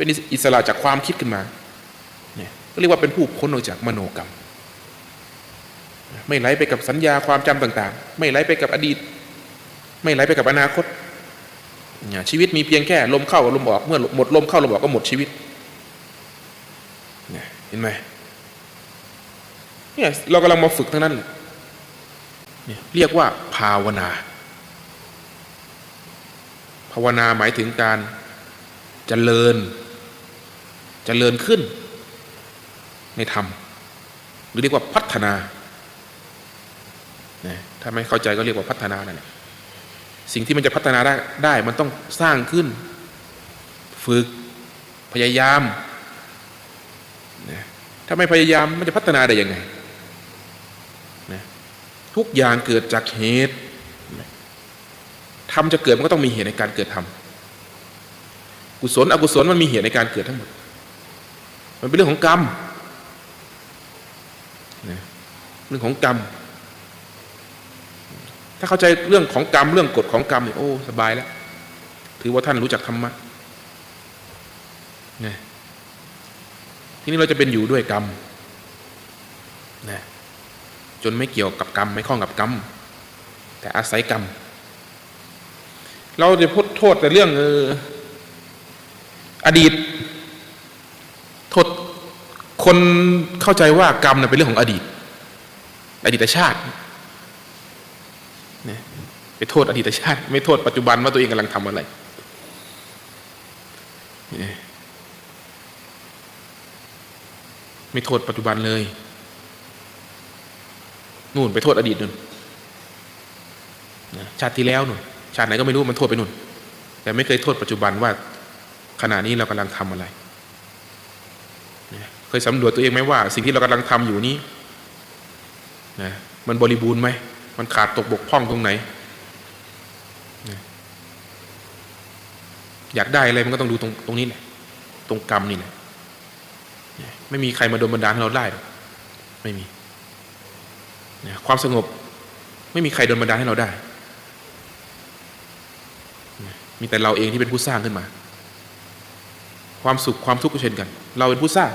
เป็นอิสระจากความคิดขึ้นมาเนี่ยก็เรียกว่าเป็นผู้พ้นออกจากมโนกรรม ไม่ไหลไปกับสัญญาความจำต่างๆ ไม่ไหลไปกับอดีต ไม่ไหลไปกับอนาคตเนี่ยชีวิตมีเพียงแค่ลมเข้ากับลมออกเมื่อหมดลมเข้าลมออกก็หมดชีวิตเนี่ยเห็นไหมเนี่ยเรากำลังมาฝึกทั้งนั้นเลยเนี่ยเรียกว่าภาวนา ภาวนาหมายถึงการเจริญ จเจริญขึ้น ในธรรมหรือเรียกว่าพัฒนาถ้าไม่เข้าใจก็เรียกว่าพัฒนานั่นแหละสิ่งที่มันจะพัฒนาได้ได้มันต้องสร้างขึ้น ฝึกพยายามถ้าไม่พยายามมันจะพัฒนาได้ยังไงทุกอย่างเกิดจากเหตุทำจะเกิดมันก็ต้องมีเหตุในการเกิดทำกุศลอกุศลมันมีเหตุในการเกิดทั้งหมด มันเป็นเรื่องของกรรมเรื่องของกรรม ถ้าเข้าใจเรื่องของกรรมเรื่องกฎของกรรมเนี่ยโอ้สบายแล้ว ถือว่าท่านรู้จักธรรมะนะทีนี้เราจะเป็นอยู่ด้วยกรรมนะจนไม่เกี่ยวกับกรรม ไม่ข้องกับกรรม แต่อาศัยกรรม เราจะพูดโทษแต่เรื่องอออดีต โทษคนเข้าใจว่ากรรมเป็นเรื่องของอดีต อดีตชาติไปโทษอดีตชาติ ไม่โทษปัจจุบันว่าตัวเองกำลังทำอะไรไม่โทษปัจจุบันเลย นู่นไปโทษอดีตนู่นชาติที่แล้วนู่นชาติไหนก็ไม่รู้มันโทษไปนู่น แต่ไม่เคยโทษปัจจุบันว่าขณะนี้เรากำลังทำอะไร เคยสำรวจตัวเองไหมว่า สิ่งที่เรากำลังทำอยู่นี้นะมันบริบูรณ์ไหม มันขาดตกบกพร่องตรงไหนนะอยากได้อะไรมันก็ต้องดูตรงตรงนี้แหละตรงกรรมนี่แหละไม่มีใครมาโดนบันดาลให้เราได้ ไม่มีนะความสงบ ไม่มีใครโดนบันดาลให้เราได้นะมีแต่เราเองที่เป็นผู้สร้างขึ้นมา ความสุขความทุกข์ก็เช่นกัน เราเป็นผู้สร้าง